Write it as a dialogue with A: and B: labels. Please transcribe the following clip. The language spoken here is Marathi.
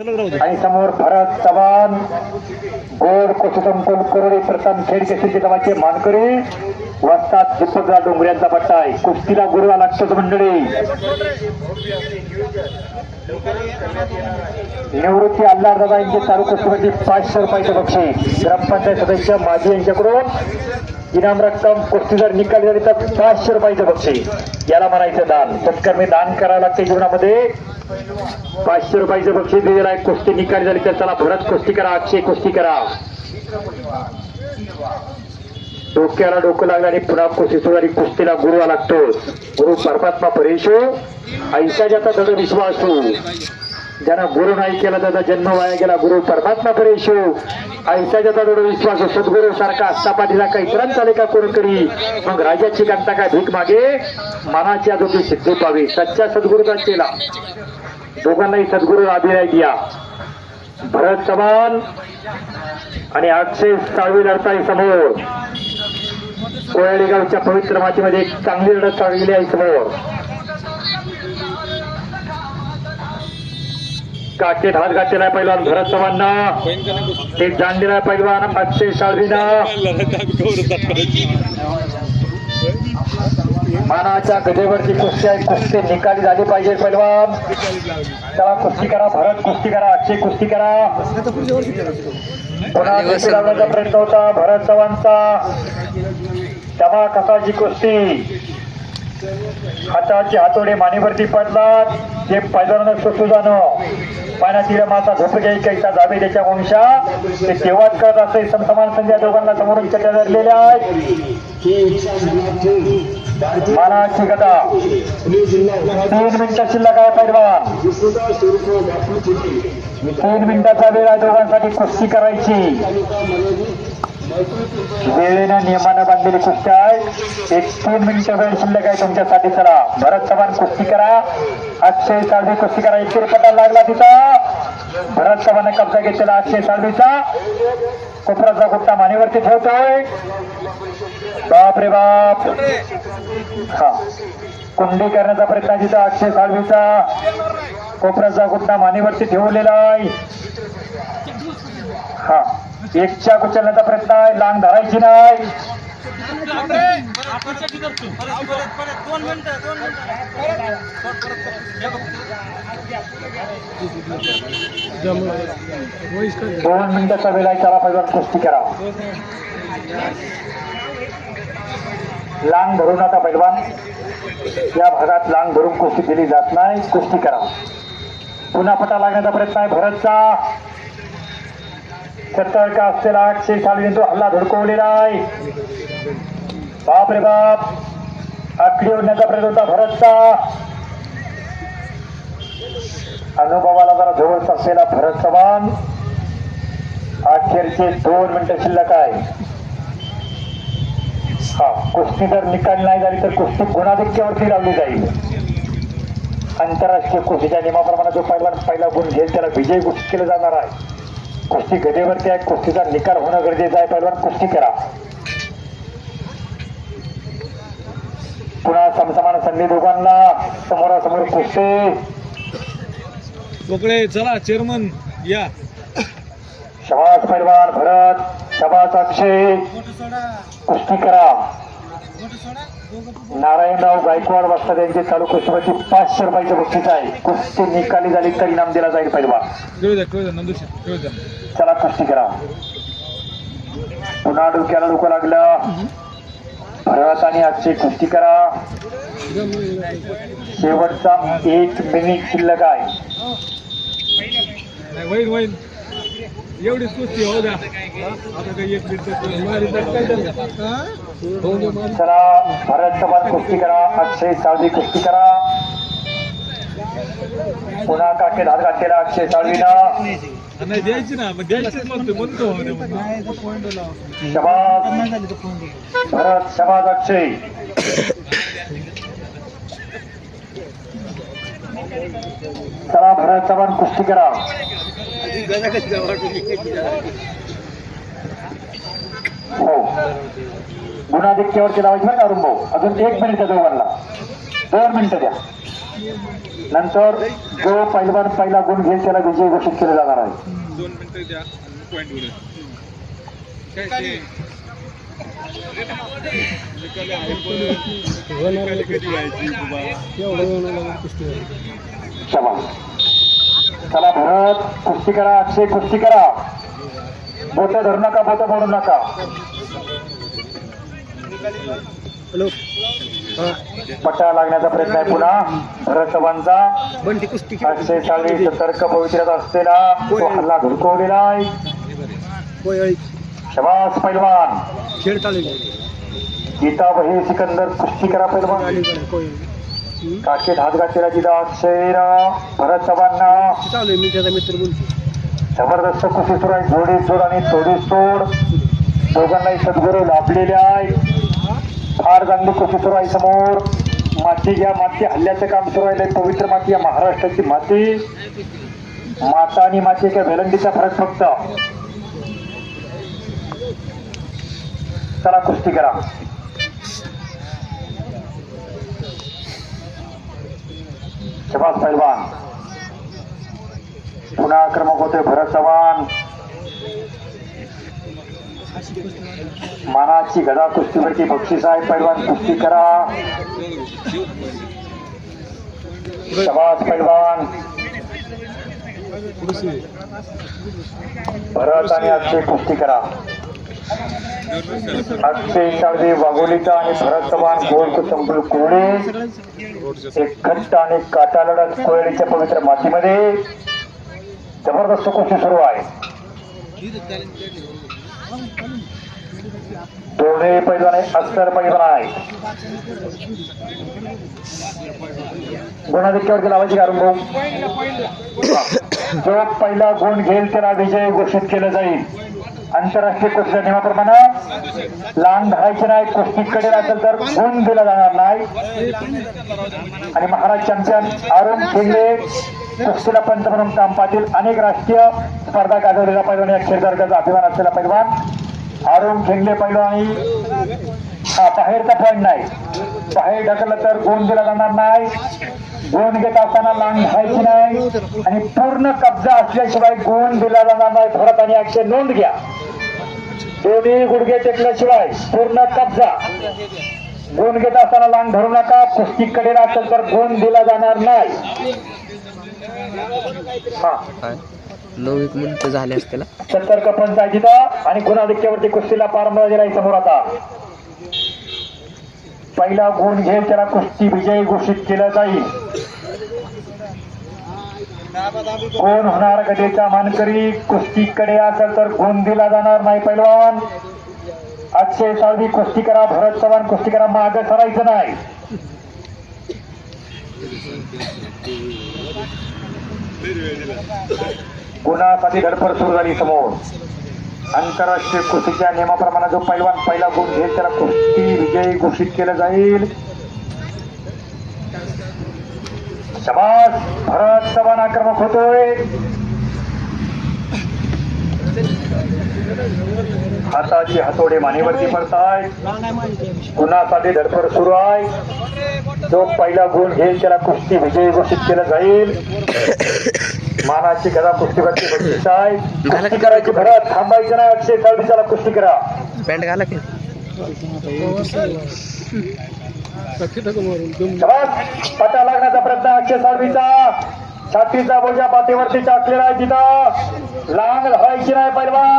A: आणि समोर भरत चव्हाण गोड कोसुसंकुल करोडे प्रथम खेडके केसरी मानकरी वस्तात दीपकराव डोंगऱ्यांचा पट्टा आहे. कुस्तीला गुरुवा लागतोच मंडळी. निवृत्ती अल्लार दादा यांचे चालू कुस्तीमध्ये पाचशे रुपयाचे बक्षीस ग्रामपंचायत सदस्य माजी यांच्याकडून इनाम रक्कम कुस्ती जर निकाल झाली तर पाचशे रुपयाचं बक्षीस याला म्हणायचं दान. तत्कर्मी दान करावं लागते जीवनामध्ये. पाचशे रुपयाचं बक्षीस दिलेलं आहे. कुस्ती निकाल झाली तर त्याला भरत कुस्ती करा अक्षय कुस्ती करा. डोक्याला डोकं लागलं आणि पुन्हा कुस्ती सुधारी कुस्तीला गुरुवा लागतो गुरु परमात्मा परेशो. ऐसा ज्याचा विश्वास हो. विश्वासू ज्यांना गुरु नाही केला त्याचा जन्म वाया गेला. गुरु परमात्मा परेशो. ऐसा ज्याचा विश्वास सद्गुरु सारखा असता पाठीला काही इतरांचा का कोण करी मग राजाची कांता काय भीक मागे? मनाची आदोटी सिद्धी पावी. सच्चा सद्गुरूचा केला? दोघांनाही सद्गुरू अभिनय दिया. भरत समान आणि आठशे साळवी लढताय समोर. कोयाळेगावच्या पवित्र मातीमध्ये एक चांगली लढत चाललेली आहे समोर. काकेत हात घातलेला आहे पैलवान भरत चव्हाणना ते जाणलेला आहे पैलवान अक्षय साळवीना मानाच्या गदेवरची कुस्ती आहे. कुस्ती निकाली झाली पाहिजे पैलवान चला कुस्ती करा भरत कुस्ती करा अक्षय कुस्ती करा. पुन्हा कुस्ती लावण्याचा प्रयत्न होता भरत चव्हाणचा. तेव्हा कसाची कुस्ती. हाताचे हातोडे मानेवरती पडलात जे पैलवानं सुसुजानं पाण्यातील माता झोप घ्यायची कैसा जावे त्याच्या वंशा. ते तेव्हाच करत असे समसमान संध्या दोघांना समोरून चर्चा धरलेल्या आहेत. मानाची कथा. तीन मिनिटं शिल्लक आहे पैलवान तीन मिनिटाचा वेळ आहे दोघांसाठी कुस्ती करायची. वेळेनं नियमानं बांधलेली कुस्ती आहे. एक तीन मिनिटं वेळ शिल्लक आहे तुमच्यासाठी चला. भरत चव्हाण कुस्ती करा. अक्षय साळवी कुस्ती करा. एक पटा लागला तिचा भरत चव्हाण कब्जा घेतलेला अक्षय साळवीचा. कोपराचा गुट्टा मानेवरती ठेवतोय. बाप रे बाप. हा. कुंडी करण्याचा प्रयत्न तिचा अक्षय साळवीचा. कोपराचा गुट्टा मानेवरती ठेवलेला आहे. हा. एकच्या उचलण्याचा प्रयत्न आहे. लांग धरायची नाही. दोन मिनिटाचा वेळ आहे त्याला पहिला कुस्ती करा. लांग धरू नका पैलवान या भागात लांग धरून कुस्ती दिली जात नाही. कुस्ती करा. पुन्हा पटा लागण्याचा प्रयत्न आहे. भरतचा. सत्तर का असलेला आठशे साळवीने तो हल्ला धडकवलेला आहे. बाप रे बाप. आखडी ओढण्याचा प्रयत्न होता भरतचा. अनुभवाला जरा जवळच असलेला भरत चव्हाण. अखेरचे दोन मिनिटं शिल्लक आहे. हा कुस्ती जर निकाल नाही झाली तर कुस्ती गुणाधिक्यावरती लावली जाईल. आंतरराष्ट्रीय कुस्तीच्या नियमाप्रमाणे जो पहिला पहिला गुण घेईल त्याला विजय घोषित केलं जाणार आहे. कुस्ती गदेवरती आहे. कुस्तीचा निकाल होणं गरजेचं आहे. पहिलवान कुस्ती करा पुन्हा समसमान संधी दोघांना. समोरासमोर कुस्ती.
B: कोकळे चला चेअरमन या.
A: शबाज पैलवान भरत. शबाज अक्षय. कुस्ती करा. नारायणराव गायकवाड वाजता त्यांचे चालू कुस्तीवरती पाचशे रुपयाचे बक्षीस आहे. कुस्ती निकाली झाली तर इनाम दिला जाईल
B: द्या
A: चला कुस्ती करा. पुन्हा डोक्याला डोकं लागलं. भरत आणि आजची कुस्ती करा. शेवटचा एक मिनिट शिल्लक आहे.
B: एवढीच कुस्ती होऊ द्या. आता काही एक
A: भरत चव्हाण कुस्ती करा अक्षय साळवी कुस्ती करा. पुन्हा काके धार घातलेला अक्षय साळवीना
B: नाही द्यायची ना मग द्यायचीच म्हणतो म्हणतो हो.
A: शबाज. भरत शबाज अक्षय. चला भरत चव्हाण कुस्ती करा. हो. गुन्हाधिक्यावरती लावायची बरं का अरुण भाऊ अजून एक मिनिट दोघांना दोन मिनिटं द्या. नंतर जो पैलवान पहिला गुण घेईल त्याला विजय घोषित केला जाणार आहे.
B: दोन मिनिटं द्या पॉईंट उडे काय ते? निकाली आहे पण निकाली कधी व्हायची बाबा?
A: शबास चला भरत कुस्ती करा अक्षय कुस्ती करा. बोट धरू नका बोट मोडू नका. पट्टा लागण्याचा प्रयत्न आहे पुन्हा. भरत चव्हाणचा.
C: बंटी कुस्ती
A: अक्षय साळवी सतर्क पवित्र्यात असलेला तो हल्ला धुडकवलेला आहे. शबास पैलवान.
C: खेळ चालू
A: गीता बही सिकंदर कुस्ती करा पैलवान. काकेत हात घातलेला जिदा अक्षय भरत
C: आहे मी त्याचा मित्र बोलतो
A: जबरदस्त कुस्ती सुरू आहे. जोडी जोड आणि तोडी सोड दोघांनाही सद्गुरू लाभलेले आहे फार चांगली कुस्ती सुरू आहे समोर. माती घ्या माती हल्ल्याचं काम सुरू आहे. पवित्र माती या महाराष्ट्राची माती. माता आणि माती एका वेलंडीचा फरक फक्त. चला कुस्ती करा. शबास पैलवान पुन्हा आक्रमक होते भरत चव्हाण. मानाची गदा कुस्तीवरती बक्षीस आहे. पैलवान कुस्ती करा. शबास पैलवान. भरत आणि अक्षय कुस्ती करा. अक्षय साळवे वाघोलीचा आणि भरत चव्हाण गोल कुसंबुल कोरडे एक घट्ट आणि काटा लढत कोयळीच्या पवित्र मातीमध्ये. जबरदस्त कुस्ती सुरू आहे. दोन्ही पैलवान आहे अस्तर पैलवान आहे गुणाधिक्यावरती लावायची कारण भाऊ जो पहिला गुण घेईल त्याला विजय घोषित केलं जाईल. आंतरराष्ट्रीय कुस्त्या नियमाप्रमाणे लहान धरायचे नाही कुस्तीकडे असेल तर गुण दिला जाणार नाही. आणि महाराज चॅम्पियन अरुण खेंगले कुस्तीला पंत म्हणून काम पाहतील. अनेक राष्ट्रीय स्पर्धा गाजवलेला पैलवान या खेळकर्गाचा अभिमान असलेला पैलवान. अरुण खेंगले पैलवानी. हा बाहेरचा पॉईंट नाही. बाहेर ढकललं तर गुण दिला जाणार नाही. गुण घेत असताना लांब घ्यायची नाही. आणि पूर्ण कब्जा असल्याशिवाय गुण दिला जाणार नाही. थोडा आणि अक्षय नोंद घ्या. दोन्ही गुडघे टेकल्याशिवाय पूर्ण कब्जा. गुण घेत असताना लांग धरू नका. कुस्तीकडे असेल तर गुण दिला जाणार नाही. हा.
C: नऊ एक मिनिट झाले असतील
A: सत्तर्क पंचायतीचा आणि गुणाधिक्यावरती कुस्तीला पारंबळ दिलाय समोर आता. पहिला गुण घेऊन त्याला कुस्ती विजयी घोषित केलं जाईल. कोण होणार गदेचा मानकरी? कुस्तीकडे असेल तर गुण दिला जाणार नाही पैलवान. अक्षय साळवी कुस्ती करा भरत चव्हाण कुस्ती करा माग सरायचं नाही. गुणासाठी धडपड सुरू झाली समोर. आंतरराष्ट्रीय कुस्तीच्या नियमाप्रमाणे जो पैलवान पहिला गुण घेईल त्याला कुस्ती विजयी घोषित केलं जाईल. शबास भरत चव्हाण आक्रमक होतोय. हाताची हातोडे मानेवरती पडताय गुणासाठी धडपड सुरू आहे. जो पहिला गुण घेईल त्याला कुस्ती विजयी घोषित केलं जाईल. मानाची गदा कुस्तीवरती बक्षीस आहे. कुस्ती करायची भरत थांबायचं नाही अक्षय साळवी त्याला कुस्ती करा.
C: पॅन्ट घाला की.
A: शबास पटा लागण्याचा प्रयत्न अक्षय साळवीचा. छातीचा बोजा पाठीवरती टाकलेला आहे तिथं. लांग धरायची नाही पहिलवान.